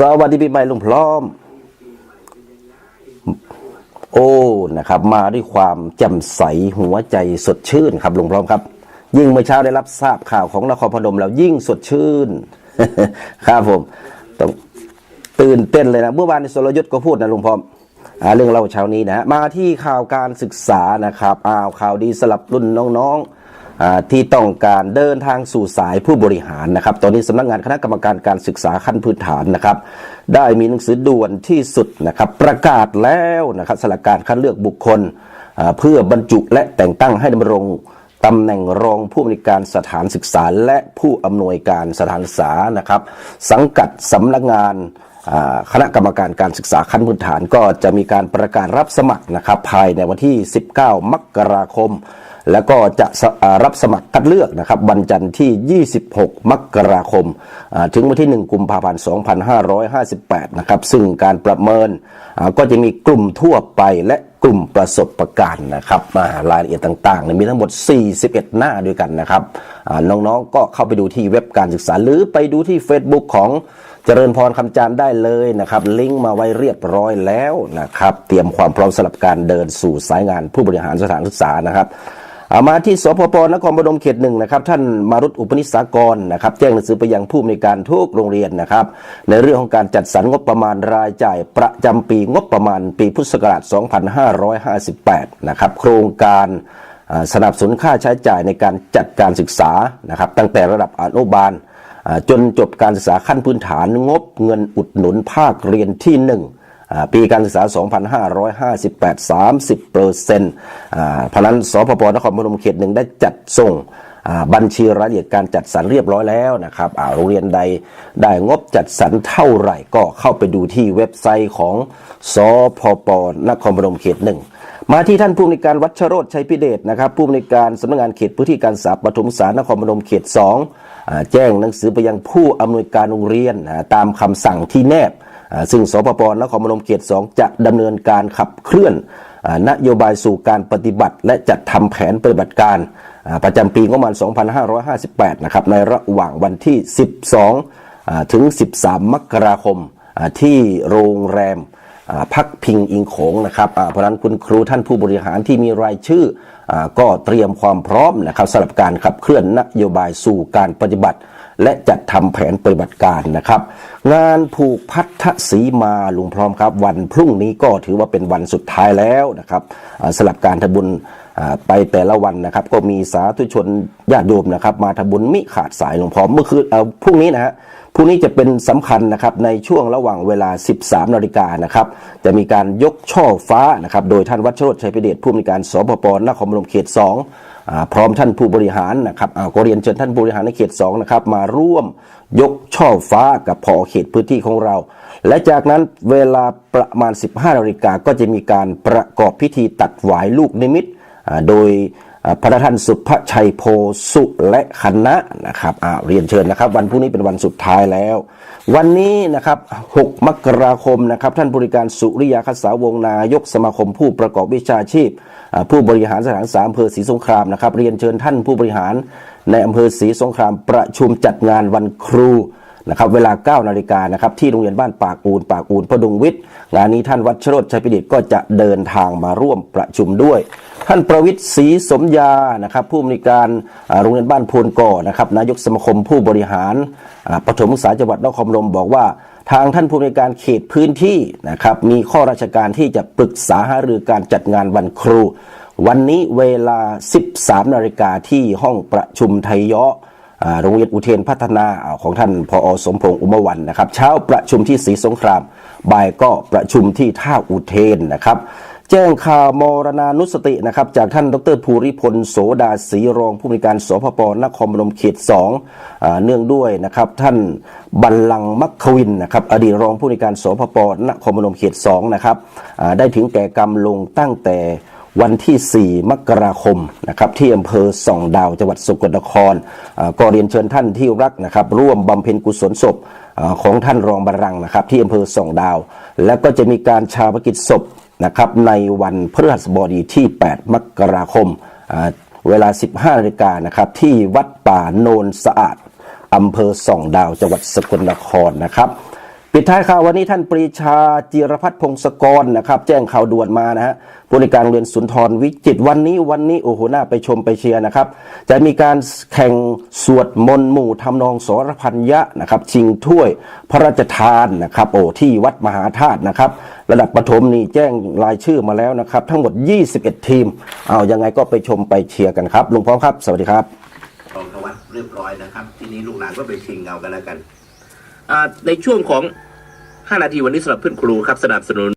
สวัสดีปีใหม่ลุงพร้อม โอ้นะครับ มาด้วยความแจ่มใสหัวใจสดชื่นครับลุงพร้อมครับ ยิ่งเมื่อเช้าได้รับทราบข่าวของนครพนมแล้วยิ่งสดชื่น ครับผมต้องตื่นเต้นเลยนะเมื่อวานในสรยุทธ์ก็พูดนะลุงพร้อมเรื่องเล่าเช้านี้นะฮะมาที่ข่าวการศึกษานะครับอ้าวข่าวดีสลับรุ่นน้องๆ ที่ต้องการเดินทางสู่สายผู้บริหารนะครับ ตอนนี้สำนักงานคณะกรรมการการศึกษาขั้นพื้นฐานนะครับ ได้มีหนังสือด่วนที่สุดนะครับ ประกาศแล้วนะครับสลักการคัดเลือกบุคคล เพื่อบรรจุและแต่งตั้งให้ดำรงตำแหน่งรองผู้อำนวยการสถานศึกษาและผู้อำนวยการสถานศึกษานะครับ สังกัดสำนักงานคณะกรรมการการศึกษาขั้นพื้นฐานก็จะมีการประกาศรับสมัครนะครับ ภายในวันที่ 19 มกราคม แล้วก็จะรับสมัครคัดเลือกนะครับวันจันทร์ที่ 26 มกราคม ถึงวันที่ 1 กุมภาพันธ์ 2558 นะครับ ซึ่งการประเมินก็จะมีกลุ่มทั่วไปและกลุ่มประสบการณ์นะครับมารายละเอียดต่างๆเนี่ยมีทั้งหมด 41 หน้าด้วยกันนะครับน้องๆ ก็เข้าไปดูที่เว็บการศึกษา หรือไปดูที่ Facebook ของเจริญพรคำจานได้เลยนะครับ ลิงก์มาไว้เรียบร้อยแล้วนะครับ เตรียมความพร้อมสำหรับการเดินสู่สายงานผู้บริหารสถานศึกษานะครับามาที่สพปนครพนมเขตหนึ่งนะครับท่านมารุตอุปนิสากรนะครับแจ้งหนังสือไปยังผู้อำนวยการทุกโรงเรียนนะครับ ในเรื่องของการจัดสรรงบประมาณรายจ่ายประจำปีงบประมาณปีพุทธศักราช 2558 นะครับโครงการสนับสนุนค่าใช้จ่ายในการจัดการศึกษานะครับตั้งแต่ระดับอนุบาลจนจบการศึกษาขั้นพื้นฐานงบเงินอุดหนุนภาคเรียนที่1อ่า ปีการศึกษา 2558 30เปอร์เซ็นต์พนันสพปนครพนมเขตหนึ่งได้จัดส่งบัญชีรายละเอียดการจัดสรรเรียบร้อยแล้วนะครับโรงเรียนใดได้งบจัดสรรเท่าไหร่ก็เข้าไปดูที่เว็บไซต์ของสพปนครพนมเขตหนึ่งมาที่ท่านผู้อำนวยการวัชโรธชัยพิเดชนะครับผู้อำนวยการสำนักงานเขตพื้นที่การศึกษาปฐมศึกษานครพนมเขต2อ่าแจ้งหนังสือไปยังผู้อำนวยการโรงเรียนตามคำสั่งที่แนบ ซึ่งสปปนครพนมเขต2จะดำเนินการขับเคลื่อนนโยบายสู่การปฏิบัติ และจัดทำแผนปฏิบัติการประจำปีงบประมาณ 2558 นะครับในระหว่างวันที่ 12 ถึง 13 มกราคมที่โรงแรมพักพิงอิงโขงนะครับเพราะนั้นคุณครูท่านผู้บริหารที่มีรายชื่ออก็เตรียมความพร้อมนะครับสำหรับการขับเคลื่อนนโยบายสู่การปฏิบัติ และจัดทำแผนปฏิบัติการนะครับ งานผูกพัทธสีมาลุงพร้อมครับ วันพรุ่งนี้ก็ถือว่าเป็นวันสุดท้ายแล้วนะครับสำหรับการทบุญไปแต่ละวันนะครับ ก็มีสาธุชนญาติโยมนะครับ มาทบุญมิขาดสายหลวงพ่อเมื่อคืนเอาพรุ่งนี้นะฮะพรุ่งนี้จะเป็นสำคัญนะครับในช่วงระหว่างเวลา 13นาฬิกานะครับจะมีการยกช่อฟ้านะครับโดยท่านวัชรชัยพิเดชผู้อำนวยการสพปนครพนมเขต2อ่า พร้อมท่านผู้บริหารนะครับอ่าก็เรียนเชิญท่านผู้บริหารในเขต2นะครับมาร่วมยกช่อฟ้ากับพอเขตพื้นที่ของเรา และจากนั้นเวลาประมาณ 15นาฬิกาก็จะมีการประกอบพิธีตัดหวายลูกนิมิตโดย พระท่านสุภชัยโพสุและคณะนะครับอาเรียนเชิญนะครับ วันพรุ่งนี้เป็นวันสุดท้ายแล้ว วันนี้นะครับ 6 มกราคมนะครับ ท่านบริการสุริยาคสาวงนายกสมาคมผู้ประกอบวิชาชีพ ผู้บริหารสถานศึกษาอำเภอศรีสงครามนะครับ เรียนเชิญท่านผู้บริหารในอำเภอศรีสงครามประชุมจัดงานวันครู นะครับเวลา 9 นาฬิกานะครับที่โรงเรียนบ้านปากอูนปากอูนพดุงวิทย์งานนี้ท่านวัชรชัยพิเดชก็จะเดินทางมาร่วมประชุมด้วย ท่านประวิทย์ศรีสมยานะครับผู้อำนวยการโรงเรียนบ้านโพนก่อนะครับนายกสมาคมผู้บริหารปฐมศึกษาจังหวัดนครพนมบอกว่าทางท่านผู้อำนวยการเขตพื้นที่นะครับมีข้อราชการที่จะปรึกษาหารือการจัดงานวันครู วันนี้เวลา 13 นาฬิกาที่ห้องประชุมไทยยะอ่า โรงเรียนอุเทนพัฒนาของท่านพอสมพงษ์อุมวันนะครับ เช้าประชุมที่ศรีสงคราม บ่ายก็ประชุมที่ท่าอุเทนนะครับแจ้งข่าวมรณานุสตินะครับจากท่านดรภูริพลโสดาศรีรองผู้อำนวยการสพปนครพนมเขต2อ่าเนื่องด้วยนะครับท่านบัลลังมัคควินนะครับอดีตรองผู้อำนวยการสพปนครพนมเขต2นะครับได้ถึงแก่กรรมลงตั้งแต่ วันที่ 4 มกราคมนะครับที่อำเภอส่องดาวจังหวัดสกลนครอ่าก็เรียนเชิญท่านที่รักนะครับร่วมบำเพ็ญกุศลศพของท่านรองบารังนะครับที่อำเภอส่องดาว แล้วก็จะมีการชาปกิจศพนะครับในวันพฤหัสบดีที่ 8 มกราคมเวลา 15นาฬิกานะครับที่วัดป่าโนนสะอาดอำเภอส่องดาวจังหวัดสกลนครนะครับ ปิดท้ายข่าววันนี้ท่านปรีชาจิรพัฒน์พงศกรนะครับ แจ้งข่าวด่วนมานะฮะผู้ในการเรียนสุนทรวิจิตวันนี้วันนี้โอ้โหน่าไปชมไปเชียร์นะครับ จะมีการแข่งสวดมนต์หมู่ทำนองสรพันยะนะครับชิงถ้วยพระราชทานนะครับโอ้ที่วัดมหาธาตุนะครับ ระดับประถมนี่แจ้งรายชื่อมาแล้วนะครับ ทั้งหมด 21 ทีม เอายังไงก็ไปชมไปเชียร์กันครับลุงพร้อมครับ สวัสดีครับรองทวัดเรียบร้อยนะครับ ทีนี้ลูกหลานก็ไปชิงเอากันแล้วกัน ในช่วงของ 5 นาทีวันนี้สำหรับเพื่อนครูครับสนับสนุน